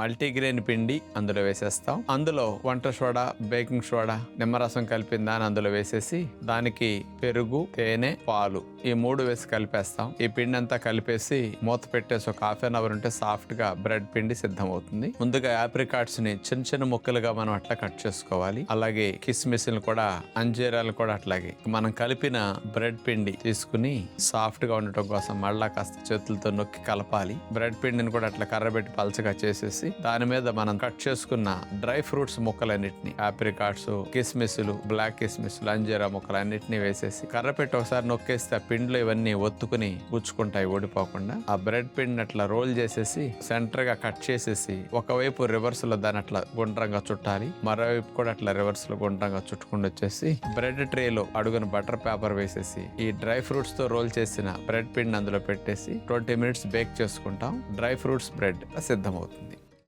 Multigrain పిండి అందులో వేసేస్తాం. అందులో వంట సోడా బేకింగ్ సోడా నిమ్మరసం కలిపిన దాన్ని అందులో వేసేసి దానికి పెరుగు తేనె పాలు ఈ మూడు వేసి కలిపేస్తాం. ఈ పిండి అంతా కలిపేసి మూత పెట్టేసి ఒక హాఫ్ అన్ అవర్ ఉంటే సాఫ్ట్గా బ్రెడ్ పిండి సిద్ధం అవుతుంది ముందుగా యాప్రికాట్స్ని చిన్న చిన్న ముక్కలుగా మనం అట్లా కట్ చేసుకోవాలి. అలాగే కిస్మిస్ కూడా అంజీరాలు కూడా అట్లాగే. మనం కలిపిన బ్రెడ్ పిండి తీసుకుని సాఫ్ట్గా ఉండటం కోసం మళ్ళా కాస్త చేతులతో నొక్కి కలపాలి. బ్రెడ్ పిండిని కూడా అట్లా కర్రబెట్టి పలచగా చేసేసి దాని మీద మనం కట్ చేసుకున్న డ్రై ఫ్రూట్స్ ముక్కలన్నిటిని ఆప్రికాట్స్ కిస్మిస్లు బ్లాక్ కిస్మిస్లు అంజీరా ముక్కలన్నింటినీ వేసేసి కర్రపెట్టి ఒకసారి నొక్కేస్తే ఆ పిండ్లు ఇవన్నీ ఒత్తుకుని గుచ్చుకుంటాయి ఓడిపోకుండా ఆ బ్రెడ్ పిండిని అట్లా రోల్ చేసేసి సెంటర్గా కట్ చేసేసి ఒకవైపు రివర్స్లో దాన్ని అట్లా గుండ్రంగా చుట్టాలి మరోవైపు కూడా అట్లా రివర్స్లో గుండ్రంగా చుట్టుకుండా వచ్చేసి బ్రెడ్ ట్రేలో అడుగున బటర్ పేపర్ వేసేసి ఈ డ్రై ఫ్రూట్స్తో రోల్ చేసిన బ్రెడ్ పిండి అందులో పెట్టేసి ట్వంటీ మినిట్స్ బేక్ చేసుకుంటాం. డ్రై ఫ్రూట్స్ బ్రెడ్ సిద్ధమవుతుంది.